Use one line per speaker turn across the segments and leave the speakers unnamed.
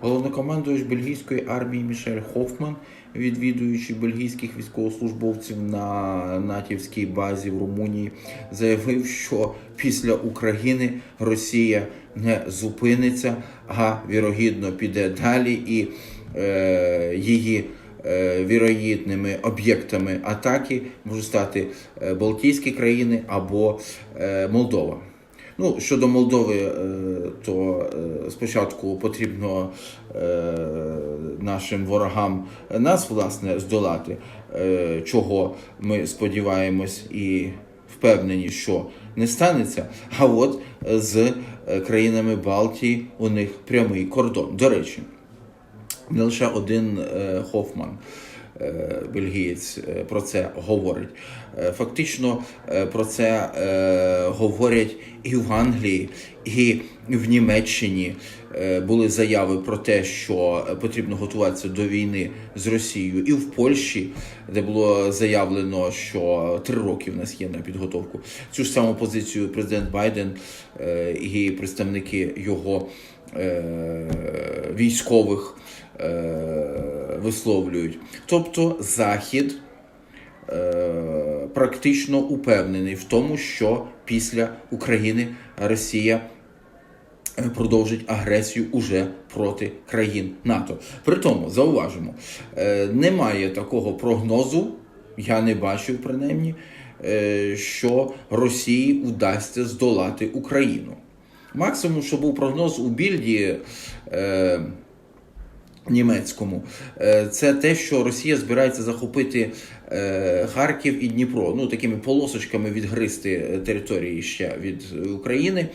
Головнокомандувач бельгійської армії Мішель Хофман, відвідуючи бельгійських військовослужбовців на натівській базі в Румунії, заявив, що після України Росія не зупиниться, а вірогідно піде далі і е, її е, вірогідними об'єктами атаки можуть стати е, Балтійські країни або е, Молдова. Ну, щодо Молдови, е, то е, спочатку потрібно е, нашим ворогам нас власне здолати, чого ми сподіваємось і впевнені, що не станеться. А от з країнами Балтії у них прямий кордон. До речі, не лише один Хофман, бельгієць, е, про це говорить. Е, Фактично е, про це е, говорять і в Англії, і в Німеччині. Е, Були заяви про те, що потрібно готуватися до війни з Росією, і в Польщі, де було заявлено, що три роки в нас є на підготовку. Цю ж саму позицію президент Байден е, і представники його е, військових е, висловлюють. Тобто Захід е, практично упевнений в тому, що після України Росія е, продовжить агресію уже проти країн НАТО. При тому зауважимо, е, немає такого прогнозу, я не бачив принаймні, що Росії вдасться здолати Україну. Максимум, що був прогноз у більді. Німецькому, е, це те, що Росія збирається захопити е, Харків і Дніпро, ну такими полосочками відгризти е, території ще від України,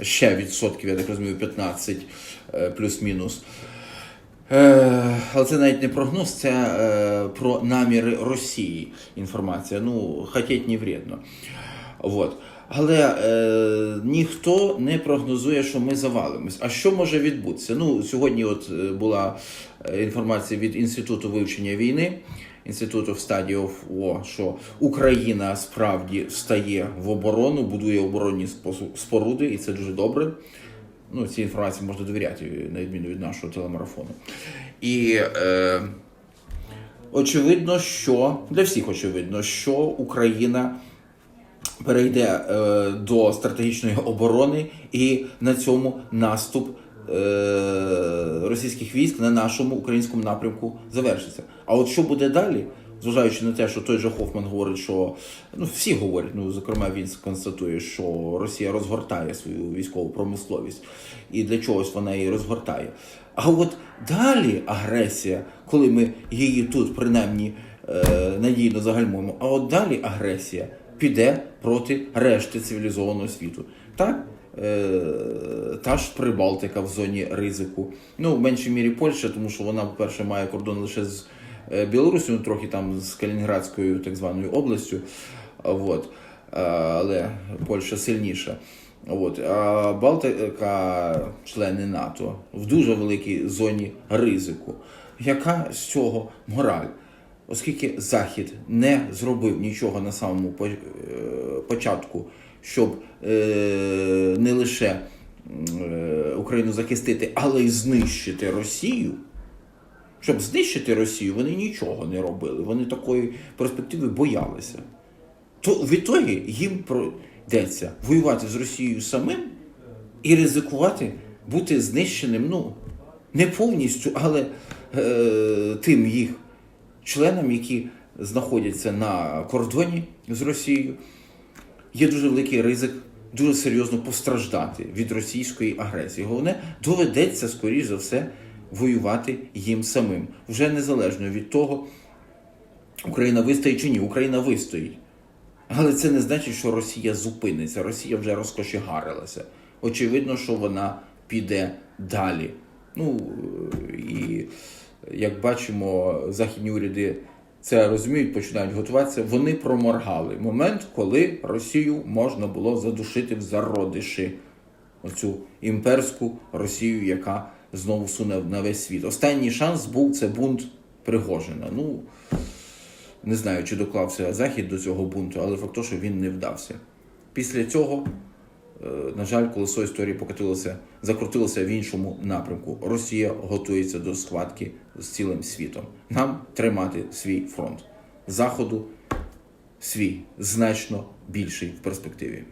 ще відсотків, я так розумію, 15 е, плюс-мінус. Але це навіть не прогноз, це про наміри Росії інформація. Ну, хотіть не вредно. Вот. Але е, ніхто не прогнозує, що ми завалимось. А що може відбутися? Ну, сьогодні от е, була е, інформація від Інституту вивчення війни, Інституту в стадії War, що Україна справді встає в оборону, будує оборонні споруди, і це дуже добре. Ну, цій інформації можна довіряти, на відміну від нашого телемарафону. І е, очевидно, що для всіх очевидно, що Україна перейде е, до стратегічної оборони, і на цьому наступ е, російських військ на нашому українському напрямку завершиться. А от що буде далі? Зважаючи на те, що той же Хофман говорить, що ну всі говорять, ну зокрема він констатує, що Росія розгортає свою військову промисловість, і для чогось вона її розгортає. А от далі агресія, коли ми її тут принаймні е, надійно загальмуємо, а от далі агресія піде проти решти цивілізованого світу. Так? Е, та ж Прибалтика в зоні ризику. Ну, в меншій мірі Польща, тому що вона, по-перше, має кордон лише з е, Білорусію, ну, трохи там з Калінінградською так званою областю. А, Але Польща сильніша. От. А Балтика, члени НАТО, в дуже великій зоні ризику. Яка з цього мораль? Оскільки Захід не зробив нічого на самому е, початку, щоб е, не лише е, Україну захистити, але й знищити Росію. Щоб знищити Росію, вони нічого не робили. Вони такої перспективи боялися. То в ітогі їм прийдеться воювати з Росією самим і ризикувати бути знищеним, ну, не повністю, але е, тим їх членам, які знаходяться на кордоні з Росією, є дуже великий ризик дуже серйозно постраждати від російської агресії. Головне, доведеться, скоріш за все, воювати їм самим. Вже незалежно від того, Україна вистоїть чи ні, Україна вистоїть. Але це не значить, що Росія зупиниться. Росія вже розкошегарилася. Очевидно, що вона піде далі. Ну і як бачимо, західні уряди це розуміють, починають готуватися. Вони проморгали момент, коли Росію можна було задушити в зародиші. Оцю імперську Росію, яка знову суне на весь світ. Останній шанс був це бунт Пригожина. Ну не знаю, чи доклався Захід до цього бунту, але факт то, що він не вдався. Після цього на жаль, колесо історії покотилося, закрутилося в іншому напрямку. Росія готується до схватки з цілим світом. Нам тримати свій фронт заходу, свій значно більший в перспективі.